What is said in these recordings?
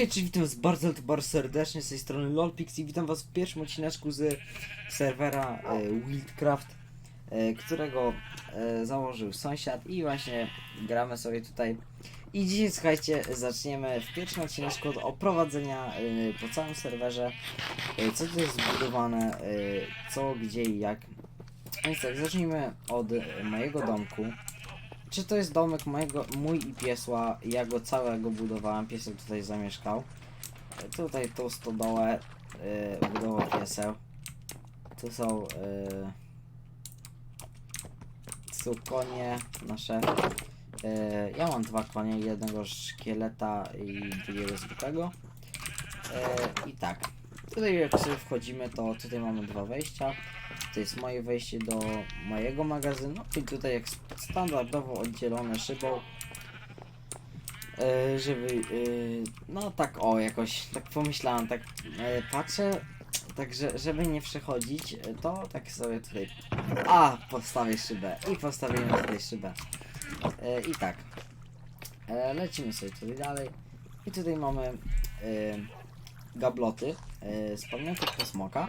Hej, cześć, witam was bardzo, bardzo serdecznie z tej strony Lolpix i witam was w pierwszym odcineczku z serwera e, Wildcraft, e, którego e, założył sąsiad i właśnie gramy sobie tutaj. I dzisiaj, słuchajcie, zaczniemy w pierwszym odcineczku od oprowadzenia e, po całym serwerze, e, co tu jest zbudowane, e, co, gdzie i jak. Więc tak, zacznijmy od mojego domku. Czy to jest domek mojego, mój i piesła? Ja go całego budowałem, piesek tutaj zamieszkał. Tutaj tą stodołę yy, budował pieseł. Tu są yy, tu konie nasze. Yy, ja mam dwa konie, jednego szkieleta i drugiego zwykłego. Yy, I tak. Tutaj jak sobie wchodzimy, to tutaj mamy dwa wejścia. To jest moje wejście do mojego magazynu i tutaj jak standardowo oddzielone szybą. E, żeby, e, no tak o, jakoś, tak pomyślałem, tak e, patrzę, tak że, żeby nie przechodzić, to tak sobie tutaj, a, postawię szybę i postawiłem tutaj szybę. I tak, lecimy sobie tutaj dalej i tutaj mamy e, gabloty z pamiętów posmoka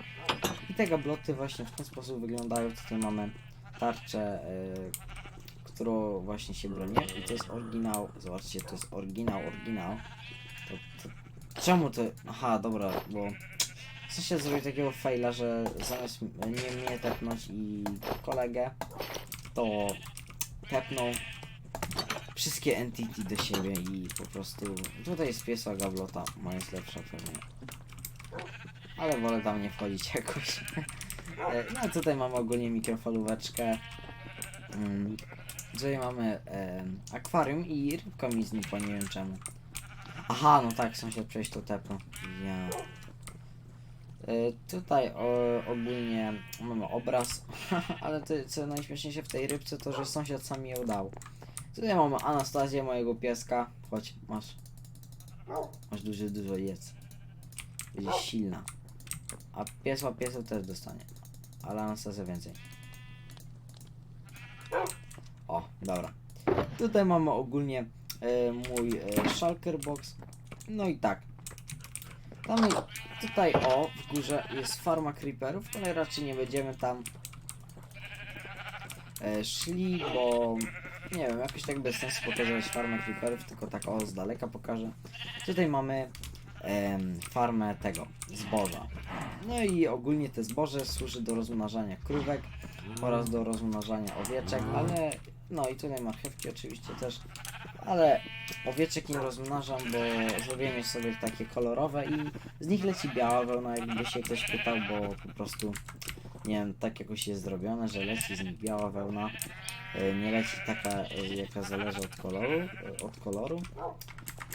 i te gabloty właśnie w ten sposób wyglądają. Tutaj mamy tarczę, y, którą właśnie się broni. I to jest oryginał. Zobaczcie, to jest oryginał, oryginał. To, to, czemu to. Aha, dobra, bo. W sensie zrobił takiego faila, że zamiast nie mnie tepnąć i kolegę, to tepnął wszystkie entity do siebie i po prostu. Tutaj jest piesła gablota, moja jest lepsza pewnie ale wolę tam nie wchodzić jakoś. E, No tutaj mamy ogólnie mikrofalóweczkę. Mm, Tutaj mamy akwarium i rybka mi znikła, nie wiem czemu. Aha, no tak, sąsiad przejść to tepnął. Ja. E, tutaj o, ogólnie mamy obraz, ale to, co najśmieszniejsze w tej rybce to, że sąsiad sam ją dał. Tutaj mamy Anastazję, mojego pieska. Chodź, masz. Masz dużo, dużo jedz. Będzie silna. A piesła pieseł też dostanie. Ale Anastazja więcej. O, dobra. Tutaj mamy ogólnie e, mój e, shulker box. No i tak. Tam tutaj o, w górze jest farma creeperów, ale raczej nie będziemy tam e, szli, bo nie wiem, jakoś tak bez sensu pokazać farmę creeperów, tylko tak o, z daleka pokażę. Tutaj mamy farmę tego, zboża. No i ogólnie te zboże służy do rozmnażania krówek oraz do rozmnażania owieczek, ale no i tutaj marchewki oczywiście też, ale owieczek nie rozmnażam, bo zrobiłem je sobie takie kolorowe i z nich leci biała wełna, jakby się ktoś pytał, bo po prostu nie wiem, tak jakoś jest zrobione, że leci z nich biała wełna, e, nie leci taka, e, jaka zależy od koloru, e, od koloru.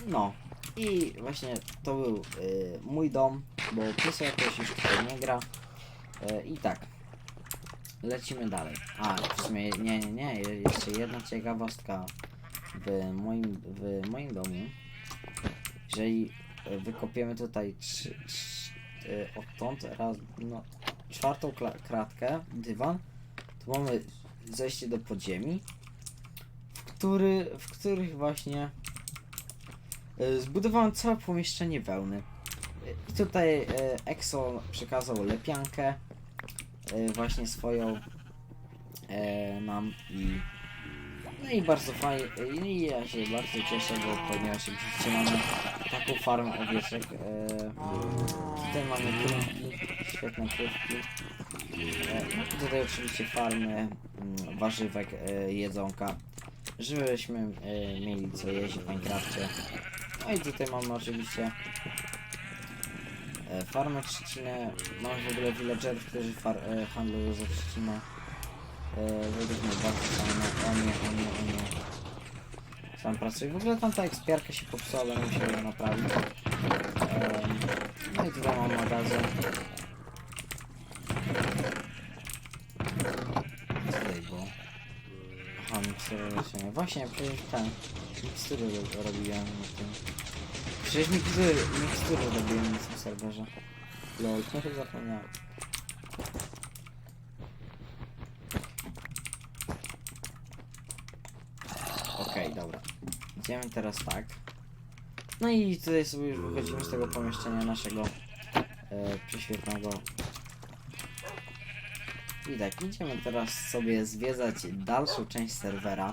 No, i właśnie to był y, mój dom, bo pies jakoś już tutaj nie gra. Y, I tak. Lecimy dalej. A, w sumie nie, nie, nie, je- jeszcze jedna ciekawostka w moim, w moim domu. Jeżeli y, wykopiemy tutaj trzy, trzy, y, odtąd raz, no, czwartą kratkę, dywan, to mamy zejście do podziemi, w, który, w których właśnie Zbudowałem całe pomieszczenie wełny. E, I tutaj e, Exo przekazał lepiankę e, właśnie swoją e, nam i no i bardzo fajnie e, i ja się bardzo cieszę, bo ponieważ widzicie mamy taką farmę owieczek. E, tutaj mamy krówki, świetne krówki. E, tutaj oczywiście farmy mm, warzywek, e, jedzonka, żebyśmy e, mieli co jeść w Minecrafcie. No i tutaj mamy oczywiście e, farmę trzcinę. Mamy w ogóle villagerów, którzy far, e, handlują za trzcinę. E, według mnie bardzo fajne. O nie, o nie, o nie. Sam pracuję. W ogóle tamta ekspiarka się popsuła, będę musiał ją naprawić. E, no i tutaj mam magazyn. Co tutaj było? Aha. Właśnie, przecież ten mikstury ro- robiłem na tym. Przecież mikstury, mikstury robiłem na tym serwerze. Lol, trochę zapomniałem. Okej, dobra. Idziemy teraz tak. No i tutaj sobie już wychodzimy z tego pomieszczenia naszego e, prześwietnego. I tak, idziemy teraz sobie zwiedzać dalszą część serwera.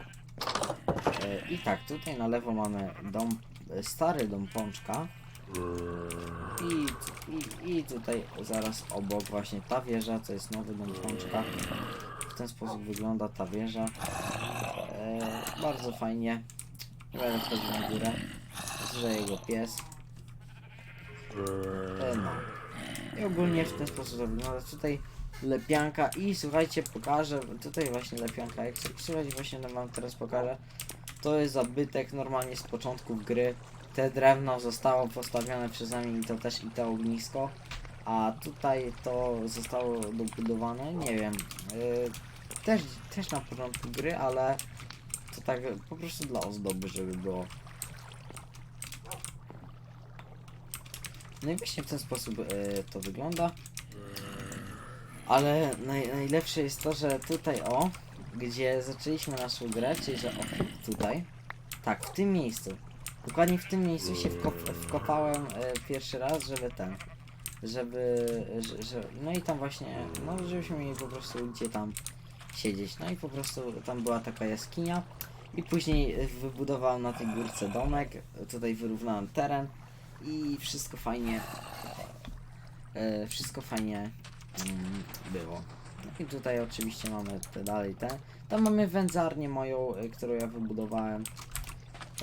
E, I tak, tutaj na lewo mamy dom, e, stary dom Pączka. I, i, I tutaj zaraz obok właśnie ta wieża, to jest nowy dom Pączka. W ten sposób wygląda ta wieża. E, bardzo fajnie. Nie będę wchodził na górę. Że jego pies. E, no. I ogólnie w ten sposób to wygląda. Tutaj lepianka i słuchajcie, pokażę. Tutaj właśnie lepianka. Jak słuchajcie, właśnie wam teraz pokażę. To jest zabytek normalnie z początków gry. Te drewno zostało postawione przeze mnie i to też i to ognisko. A tutaj to zostało dobudowane, nie wiem. Yy, też, też na początku gry, ale to tak po prostu dla ozdoby, żeby było. No i właśnie w ten sposób yy, to wygląda. Ale naj, najlepsze jest to, że tutaj o, gdzie zaczęliśmy naszą grę, czyli że o, tutaj, tak, w tym miejscu, dokładnie w tym miejscu się wkop, wkopałem e, pierwszy raz, żeby ten, żeby, że, że, no i tam właśnie, no żebyśmy mieli po prostu gdzie tam siedzieć, no i po prostu tam była taka jaskinia i później wybudowałem na tej górce domek, tutaj wyrównałem teren i wszystko fajnie, e, wszystko fajnie mm, było. I tutaj oczywiście mamy te dalej te. Tam mamy wędzarnię moją, y, którą ja wybudowałem.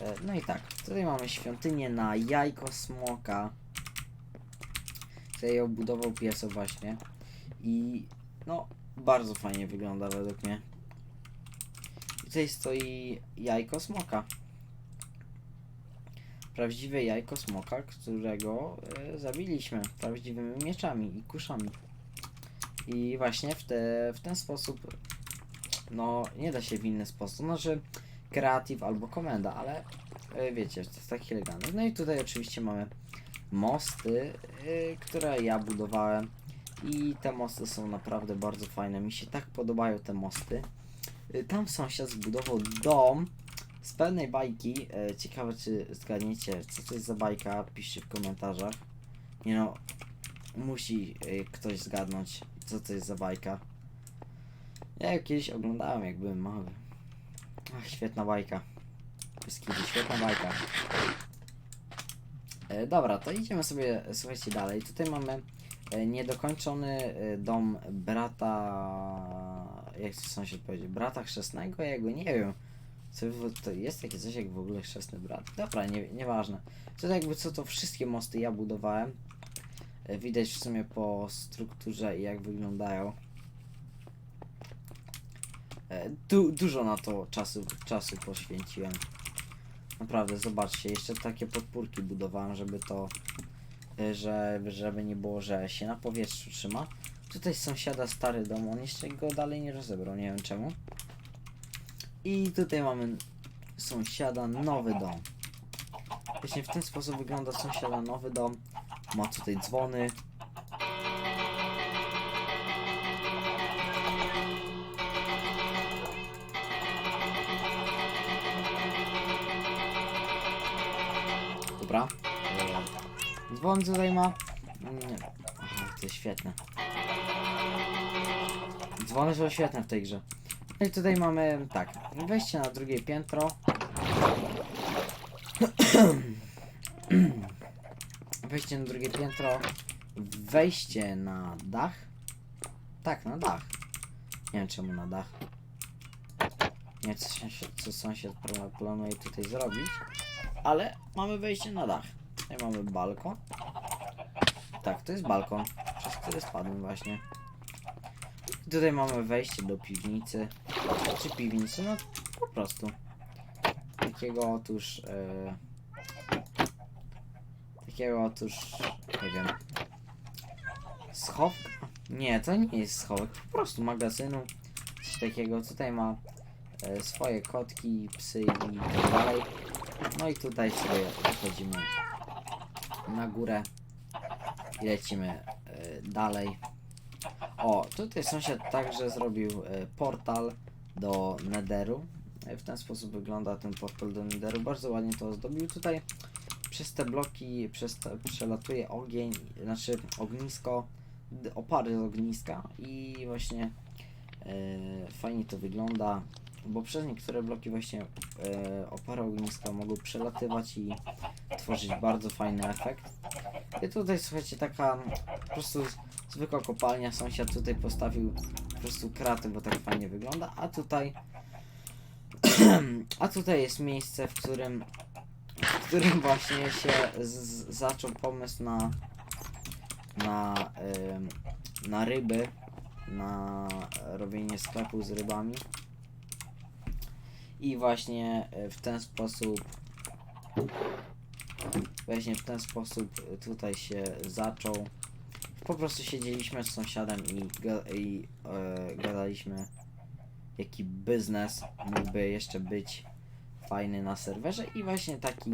E, No i tak, tutaj mamy świątynię na jajko smoka. Tutaj ją budował pieso właśnie. I no, bardzo fajnie wygląda według mnie. I Tutaj stoi jajko smoka. Prawdziwe jajko smoka, którego e, zabiliśmy prawdziwymi mieczami i kuszami. I właśnie w, te, w ten sposób, no nie da się w inny sposób, znaczy creative albo komenda, ale e, wiecie, to jest taki legalny. No i tutaj oczywiście mamy mosty, e, które ja budowałem i te mosty są naprawdę bardzo fajne, mi się tak podobają te mosty. E, Tam sąsiad zbudował dom z pewnej bajki, e, ciekawe czy zgadniecie, co to jest za bajka, piszcie w komentarzach. Nie no, musi y, ktoś zgadnąć, co to jest za bajka. Ja ją kiedyś oglądałem, jak byłem mały. Ach, świetna bajka. Wyskidy, świetna bajka. E, dobra, to idziemy sobie, słuchajcie, dalej. Tutaj mamy e, niedokończony e, dom brata... Jak to sąsiad powiedział? Brata chrzestnego? Ja go nie wiem. Co, to jest takie coś jak w ogóle chrzestny brat. Dobra, nie, nieważne. To jakby co to wszystkie mosty ja budowałem. Widać w sumie po strukturze i jak wyglądają. E, Du, dużo na to czasu, czasu poświęciłem. Naprawdę, zobaczcie, jeszcze takie podpórki budowałem, żeby to, e, że, żeby nie było, że się na powietrzu trzyma. Tutaj sąsiada stary dom, on jeszcze go dalej nie rozebrał, nie wiem czemu. I tutaj mamy sąsiada nowy dom. Właśnie w ten sposób wygląda sąsiada nowy dom. Ma tutaj dzwony. Dobra. E, Dzwon tutaj ma. Nie. To jest świetne. Dzwony są świetne w tej grze. No i tutaj mamy tak. Wejście na drugie piętro. Wejście na drugie piętro. Wejście na dach. Tak, na dach. Nie wiem czemu na dach. Nie wiem co sąsiad, co sąsiad pla- planuje tutaj zrobić. Ale mamy wejście na dach. Tutaj mamy balkon. Tak, to jest balkon, przez który spadłem właśnie. Tutaj mamy wejście do piwnicy. Czy piwnicy, no po prostu. Takiego otóż... E, takiego otóż... Nie wiem... Schowka? Nie, to nie jest schowek, po prostu magazynu. Coś takiego. Tutaj ma e, swoje kotki, psy i tak dalej. No i tutaj sobie wchodzimy na górę i lecimy e, dalej. O, tutaj sąsiad także zrobił e, portal do Netheru. E, W ten sposób wygląda ten portal do Netheru. Bardzo ładnie to ozdobił. Tutaj przez te bloki przez te, przelatuje ogień, znaczy ognisko, opary z ogniska i właśnie e, fajnie to wygląda, bo przez niektóre bloki właśnie e, opary ogniska mogą przelatywać i tworzyć bardzo fajny efekt. I tutaj słuchajcie, taka po prostu zwykła kopalnia, sąsiad tutaj postawił po prostu kraty, bo tak fajnie wygląda, a tutaj a tutaj jest miejsce, w którym którym właśnie się zaczął pomysł na na, ym, na ryby, na robienie sklepu z rybami. I właśnie y, w ten sposób właśnie w ten sposób tutaj się zaczął. Po prostu siedzieliśmy z sąsiadem i, i e, gadaliśmy jaki biznes mógłby jeszcze być fajny na serwerze i właśnie taki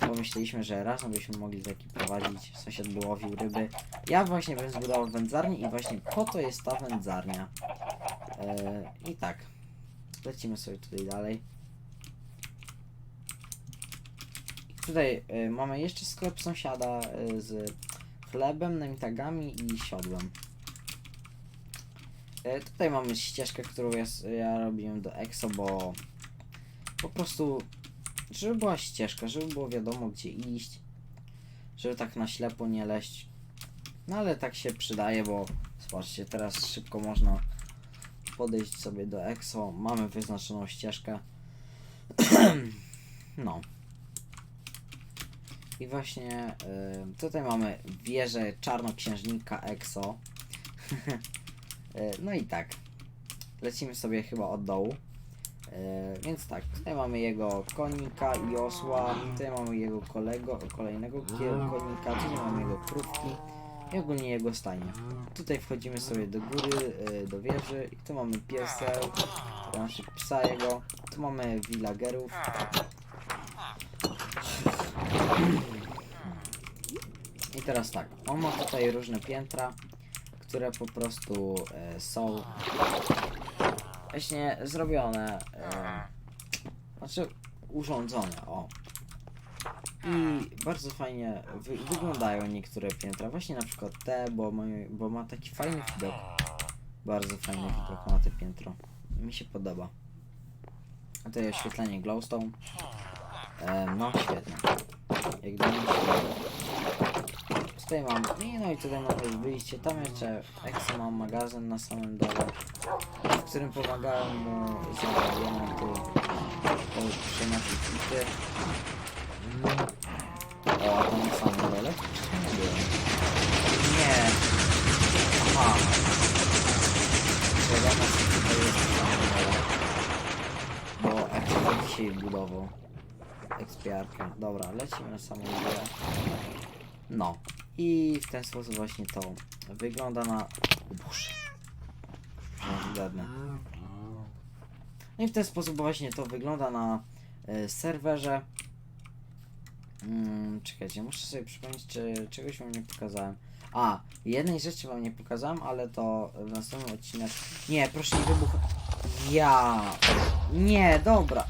pomyśleliśmy, że razem byśmy mogli taki prowadzić. Sąsiad by łowił ryby. Ja właśnie bym zbudował wędzarnię i właśnie po to jest ta wędzarnia. E, I tak. Lecimy sobie tutaj dalej. Tutaj e, mamy jeszcze sklep sąsiada e, z chlebem, namiotagami i siodłem. E, tutaj mamy ścieżkę, którą ja, ja robiłem do EXO, bo po prostu, żeby była ścieżka, żeby było wiadomo gdzie iść, żeby tak na ślepo nie leść. No ale tak się przydaje, bo zobaczcie, teraz szybko można podejść sobie do EXO, mamy wyznaczoną ścieżkę. no. I właśnie y, tutaj mamy wieżę czarnoksiężnika EXO. Y, no i tak. Lecimy sobie chyba od dołu. Y, więc tak, tutaj mamy jego konika i osła, tutaj mamy jego kolego, kolejnego konika, tutaj mamy jego krówki i ogólnie jego stajnie. Tutaj wchodzimy sobie do góry, y, do wieży i tu mamy pieseł, to znaczy psa jego, tu mamy villagerów. I teraz tak, on ma tutaj różne piętra, które po prostu e, są właśnie zrobione, e, znaczy urządzone, o. I bardzo fajnie wy, wyglądają niektóre piętra, właśnie na przykład te, bo ma, bo ma taki fajny widok. Bardzo fajny widok ma te piętro. Mi się podoba. A to jest oświetlenie glowstone. E, no świetnie. Jak dla mnie. Tutaj mam, i no i tutaj mamy wyjście, tam jeszcze Exo mam magazyn na samym dole, w którym pomagałem mu za diamenty o, przenosić pity. O, tam na samym dole? Nie. Nie. Aha. Wiadomo, co tutaj jest samym dole. Bo Exo dzisiaj budował. Ekspiarka. Dobra, lecimy na samą górę. No. I w ten sposób właśnie to wygląda na... Boże. Zgadnę. No i w ten sposób właśnie to wygląda na y, serwerze. Mm, czekajcie, muszę sobie przypomnieć, czy czegoś wam nie pokazałem. A, jednej rzeczy wam nie pokazałem, ale to w następnym odcinek... Nie, proszę nie wybuch... Ja... Nie, dobra.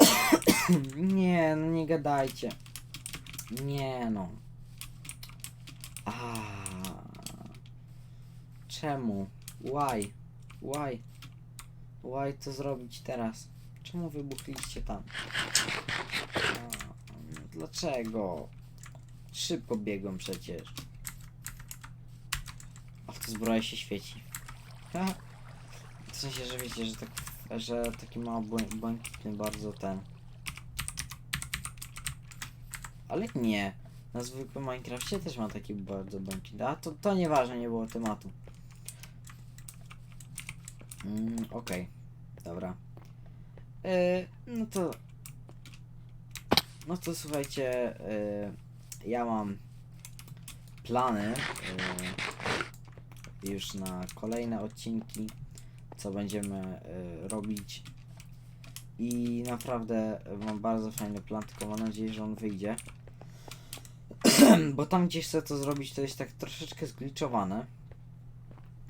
nie, no nie gadajcie. Nie no. A. Czemu? Why? Why? Why to zrobić teraz? Czemu wybuchliście tam? Dlaczego? Szybko biegłem przecież. A w to zbroja się świeci. W sensie, że wiecie, że tak, że taki mało błę- błękitny bardzo ten. Ale nie. Na zwykłym Minecrafcie też ma taki bardzo błękitny. A to, to nieważne, nie było tematu. Mm, Okej. Dobra. Yy, no to... No to słuchajcie, yy, ja mam plany yy, już na kolejne odcinki, co będziemy robić. I naprawdę mam bardzo fajny plan, tylko mam nadzieję, że on wyjdzie. Bo tam gdzie chcę to zrobić, to jest tak troszeczkę zgliczowane.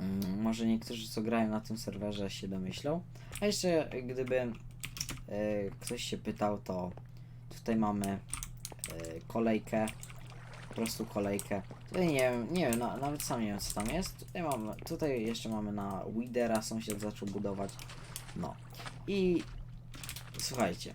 Mm, Może niektórzy, co grają na tym serwerze, się domyślą. A jeszcze, gdyby e, ktoś się pytał, to Tutaj mamy e, kolejkę, po prostu kolejkę. Tutaj nie wiem, nie wiem, na, nawet sam nie wiem co tam jest. Tutaj tutaj jeszcze mamy na Widera, sąsiad zaczął budować. No. I słuchajcie.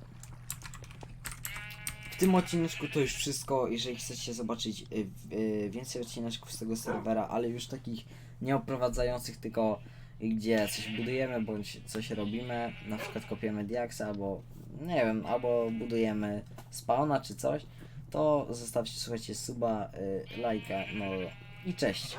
W tym odcineczku to już wszystko. Jeżeli chcecie zobaczyć y, więcej odcineczków z tego serwera, ale już takich nie oprowadzających, tylko gdzie coś budujemy bądź coś robimy, na przykład kopiemy diaksa, albo nie wiem, albo budujemy spawna czy coś, to zostawcie, słuchajcie, suba, y, lajka, no i cześć.